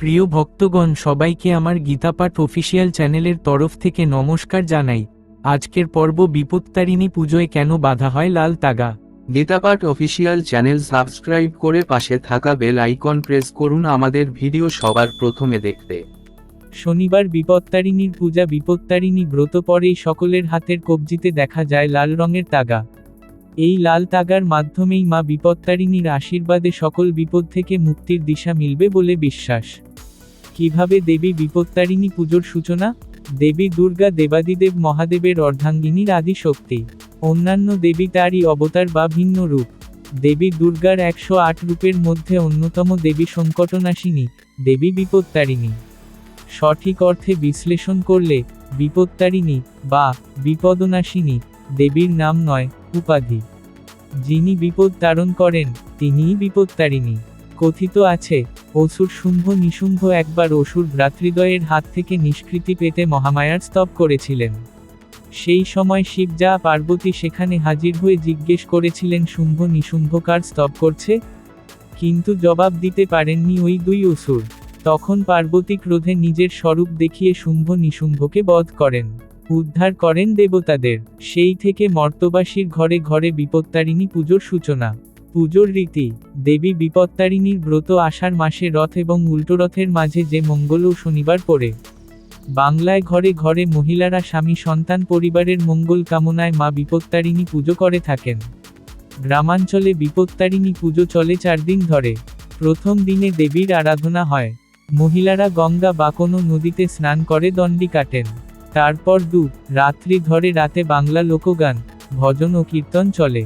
প্রিয় ভক্তগণ সবাইকে আমার গীতাপাঠ অফিসিয়াল চ্যানেলের তরফ থেকে নমস্কার জানাই। আজকের পর্ব বিপত্তারিণী পুজোয় কেন বাধা হয় লাল তাগা? গীতাপাঠ অফিসিয়াল চ্যানেল সাবস্ক্রাইব করে পাশে থাকা বেল আইকন প্রেস করুন আমাদের ভিডিও সবার প্রথমে দেখতে। শনিবার বিপত্তারিণীর পূজা বিপত্তারিণী ব্রত পরেই সকলের হাতের কবজিতে দেখা যায় লাল রঙের তাগা। এই লাল তাগার মাধ্যমেই মা বিপত্তারিণীর আশীর্বাদে সকল বিপদ থেকে মুক্তির দিশা মিলবে বলে বিশ্বাস। কীভাবে দেবী বিপত্তারিণী পুজোর সূচনা? দেবী দুর্গা দেবাদিদেব মহাদেবের অর্ধাঙ্গিনীর আদি শক্তি অন্যান্য দেবী তারই অবতার বা ভিন্ন রূপ। দেবী দুর্গার একশো আট রূপের মধ্যে অন্যতম দেবী সংকটনাশিনী, দেবী বিপত্তারিণী। সঠিক অর্থে বিশ্লেষণ করলে বিপত্তারিণী বা বিপদনাশিনী দেবীর নাম নয়, উপাধি। যিনি বিপদ তারণ করেন, তিনিই বিপত্তারিণী কথিত আছে, অসুর শুম্ভ নিশুম্ভ একবার অসুর ভ্রাতৃদ্বয়ের হাত থেকে নিষ্কৃতি পেতে মহামায়ার স্তব করেছিলেন। সেই সময় শিব যা পার্বতী সেখানে হাজির হয়ে জিজ্ঞেস করেছিলেন, শুম্ভ নিশুম্ভ কার স্তব করছে? কিন্তু জবাব দিতে পারেননি ওই দুই অসুর। তখন পার্বতী ক্রোধে নিজের স্বরূপ দেখিয়ে শুম্ভ নিশুম্ভকে বধ করেন। উদ্ধার করেন দেবতাদের। সেই থেকে মর্তবাসীর ঘরে ঘরে বিপত্তারিণী পুজোর সূচনা। পুজোর রীতি, দেবী বিপত্তারিণীর ব্রত আষাঢ় মাসে রথ এবং উল্টো রথের মাঝে যে মঙ্গল ও শনিবার পড়ে। বাংলায় ঘরে ঘরে মহিলারা স্বামী, সন্তান, পরিবারের মঙ্গল কামনায় মা বিপত্তারিণী পুজো করে থাকেন। গ্রামাঞ্চলে বিপত্তারিণী পুজো চলে চার দিন ধরে। প্রথম দিনে দেবীর আরাধনা হয়। মহিলারা গঙ্গা বা কোনো নদীতে স্নান করে দণ্ডি কাটেন। তারপর দু, রাত্রি ধরে রাতে বাংলা লোকগান, ভজন ও কীর্তন চলে।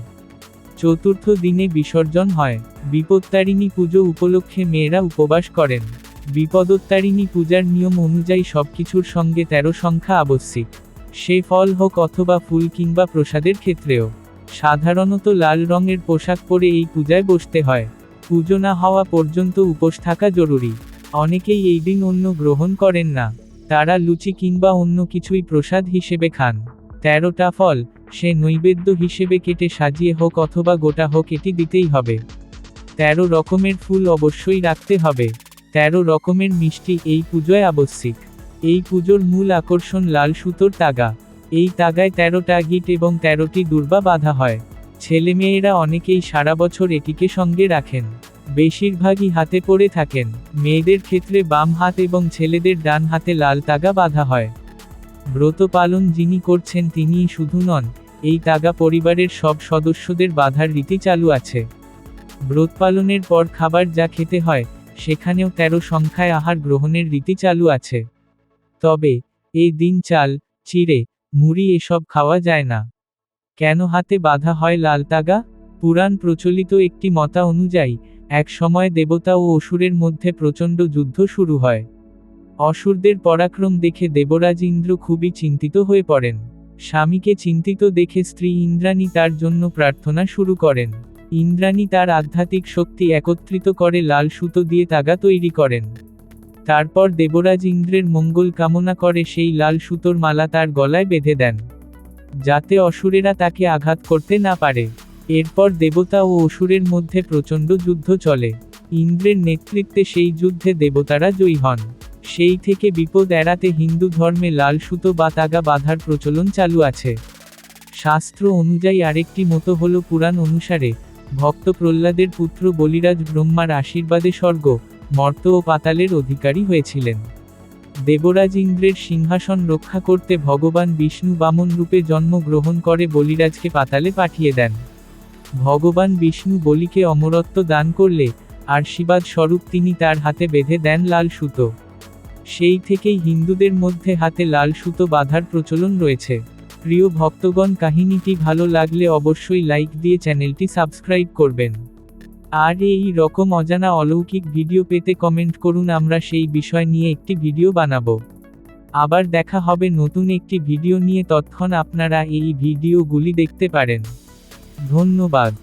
চতুর্থ দিনে বিসর্জন হয়। বিপত্তারিণী পুজো উপলক্ষে মেয়েরা উপবাস করেন। বিপদোত্তারিণী পূজার নিয়ম অনুযায়ী সবকিছুর সঙ্গে তেরো সংখ্যা আবশ্যিক। সে ফল হোক অথবা ফুল কিংবা প্রসাদের ক্ষেত্রেও। সাধারণত লাল রঙের পোশাক পরে এই পূজায় বসতে হয়। পুজো না হওয়া পর্যন্ত উপোস থাকা জরুরি। অনেকেই এই দিন অন্য গ্রহণ করেন না। তারা লুচি কিংবা অন্য কিছুই প্রসাদ হিসেবে খান। তেরোটা ফল, সে নৈবেদ্য হিসেবে কেটে সাজিয়ে হোক অথবা গোটা হোক এটি দিতেই হবে। তেরো রকমের ফুল অবশ্যই রাখতে হবে। তেরো রকমের মিষ্টি, এই পুজোয় আবশ্যিক। এই পুজোর মূল আকর্ষণ লাল সুতোর তাগা। এই তাগায় তেরোটা গিট এবং তেরোটি দুর্বা বাঁধা হয়। ছেলেমেয়েরা অনেকেই সারা বছর এটিকে সঙ্গে রাখেন। বেশিরভাগই হাতে পড়ে থাকেন। মেয়েদের ক্ষেত্রে বাম হাত এবং ছেলেদের ডান হাতে লাল তাগা বাঁধা হয়। ব্রত পালন যিনি করছেন তিনিই শুধু নন, এই তাগা পরিবারের সব সদস্যদের বাধার রীতি চালু আছে। ব্রত পালনের পর খাবার যা খেতে হয়, সেখানেও তেরো সংখ্যায় আহার গ্রহণের রীতি চালু আছে। তবে, এই দিন চাল, চিড়ে, মুড়ি এসব খাওয়া যায় না। কেন হাতে বাধা হয় লাল তাগা? পুরাণ প্রচলিত একটি মতা অনুযায়ী এক সময় দেবতা ও অসুরের মধ্যে প্রচণ্ড যুদ্ধ শুরু হয়। অসুরদের পরাক্রম দেখে দেবরাজ ইন্দ্র খুবই চিন্তিত হয়ে পড়েন। স্বামীকে চিন্তিত দেখে স্ত্রী ইন্দ্রাণী তার জন্য প্রার্থনা শুরু করেন। ইন্দ্রাণী তার আধ্যাত্মিক শক্তি একত্রিত করে লাল সুতো দিয়ে তাগা তৈরি করেন। তারপর দেবরাজ ইন্দ্রের মঙ্গল কামনা করে সেই লাল সুতোর মালা তার গলায় বেঁধে দেন। যাতে অসুরেরা তাকে আঘাত করতে না পারে। এরপর দেবতা ও অসুরের মধ্যে প্রচণ্ড যুদ্ধ চলে। ইন্দ্রের নেতৃত্বে সেই যুদ্ধে দেবতারা জয়ী হন। সেই থেকে বিপদ এড়াতে হিন্দু ধর্মে লাল সুতো বা তাগা বাঁধার প্রচলন চালু আছে। শাস্ত্র অনুযায়ী আরেকটি মতো হল পুরাণ অনুসারে, ভক্ত প্রহ্লাদের পুত্র বলিরাজ ব্রহ্মার আশীর্বাদে স্বর্গ, মর্ত ও পাতালের অধিকারী হয়েছিলেন। দেবরাজ ইন্দ্রের সিংহাসন রক্ষা করতে ভগবান বিষ্ণু বামন রূপে জন্মগ্রহণ করে বলিরাজকে পাতালে পাঠিয়ে দেন। ভগবান বিষ্ণু বলিকে অমরত্ব দান করলে, আশীর্বাদ স্বরূপ তিনি তার হাতে বেঁধে দেন লাল সুতো। সেই থেকেই হিন্দুদের মধ্যে হাতে লাল সুতো বাঁধার প্রচলন রয়েছে। প্রিয় ভক্তগণ, কাহিনীটি ভালো লাগলে অবশ্যই লাইক দিয়ে চ্যানেলটি সাবস্ক্রাইব করবেন। আর এই রকম অজানা অলৌকিক ভিডিও পেতে কমেন্ট করুন, আমরা সেই বিষয় নিয়ে একটি ভিডিও বানাবো। আবার দেখা হবে নতুন একটি ভিডিও নিয়ে তৎক্ষণ আপনারা এই ভিডিওগুলি দেখতে পারেন। ধন্যবাদ।